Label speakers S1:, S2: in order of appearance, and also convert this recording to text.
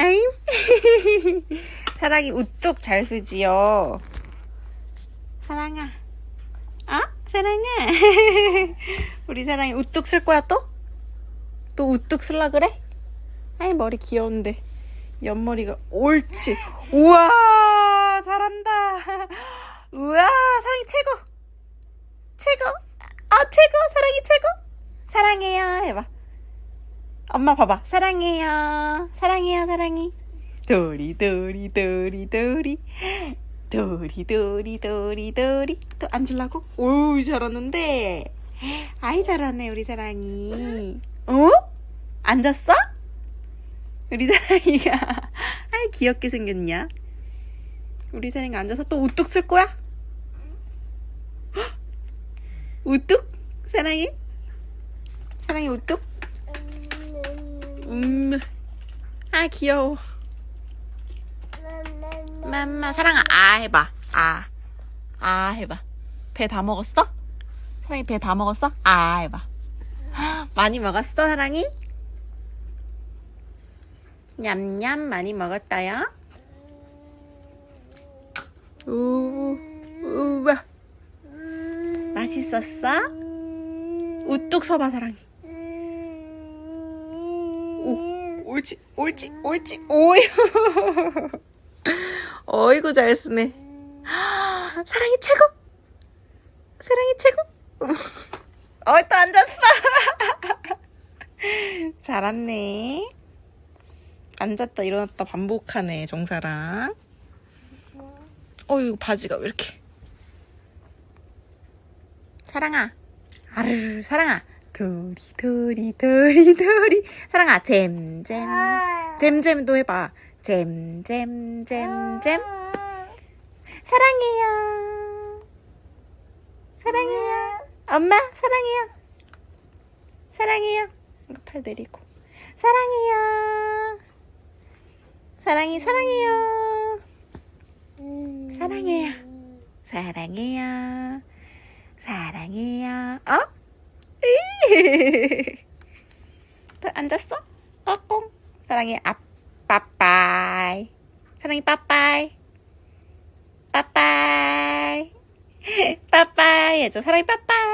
S1: 아임. 사랑이 우뚝 잘 쓰지요. 사랑아. 아? 사랑아. 우리 사랑이 우뚝 쓸 거야 또? 또 우뚝 쓸라 그래? 아이 머리 귀여운데. 옆머리가 옳지. 우와 잘한다. 우와 사랑이 최고. 최고. 아 최고 사랑이 최고. 사랑해요 해봐. 엄마 봐봐. 사랑해요. 사랑해요, 사랑이. 도리, 도리, 도리, 도리. 도리, 도리, 도리, 도리. 또 앉으려고? 오, 잘하는데. 아이, 잘하네, 우리 사랑이. 어? 앉았어? 우리 사랑이가. 아이, 귀엽게 생겼냐? 우리 사랑이 앉아서 또 우뚝 쓸 거야? 헉! 우뚝? 사랑이? 사랑이 우뚝? 아 귀여워. 맘마 사랑아 아 해봐. 아, 아 해봐. 배 다 먹었어? 사랑이 배 다 먹었어? 아 해봐. 많이 먹었어 사랑이? 냠냠 많이 먹었다요. 우, 우와. 맛있었어? 우뚝 서봐 사랑이. 오, 옳지, 옳지, 옳지, 오유. 어이구, 잘 쓰네. 사랑이 최고! 사랑이 최고! 어, 또 앉았어! 잘았네. 앉았다, 일어났다 반복하네, 정사랑. 어, 이거 바지가 왜 이렇게. 사랑아. 아르르, 사랑아. 도리, 도리, 도리, 도리. 사랑아, 잼잼. 잼잼도 해봐. 잼잼, 잼잼. 사랑해요. 사랑해요. 엄마, 사랑해요. 사랑해요. 팔 내리고. 사랑해요. 사랑이, 사랑해요. 사랑해요. 사랑해요. 사랑해요. 어? 또 앉았어? 어꽁. 사랑해. 아, 빠빠이. 사랑해, 빠빠이. 빠빠이. 빠빠이 해줘. 사랑해, 빠빠이.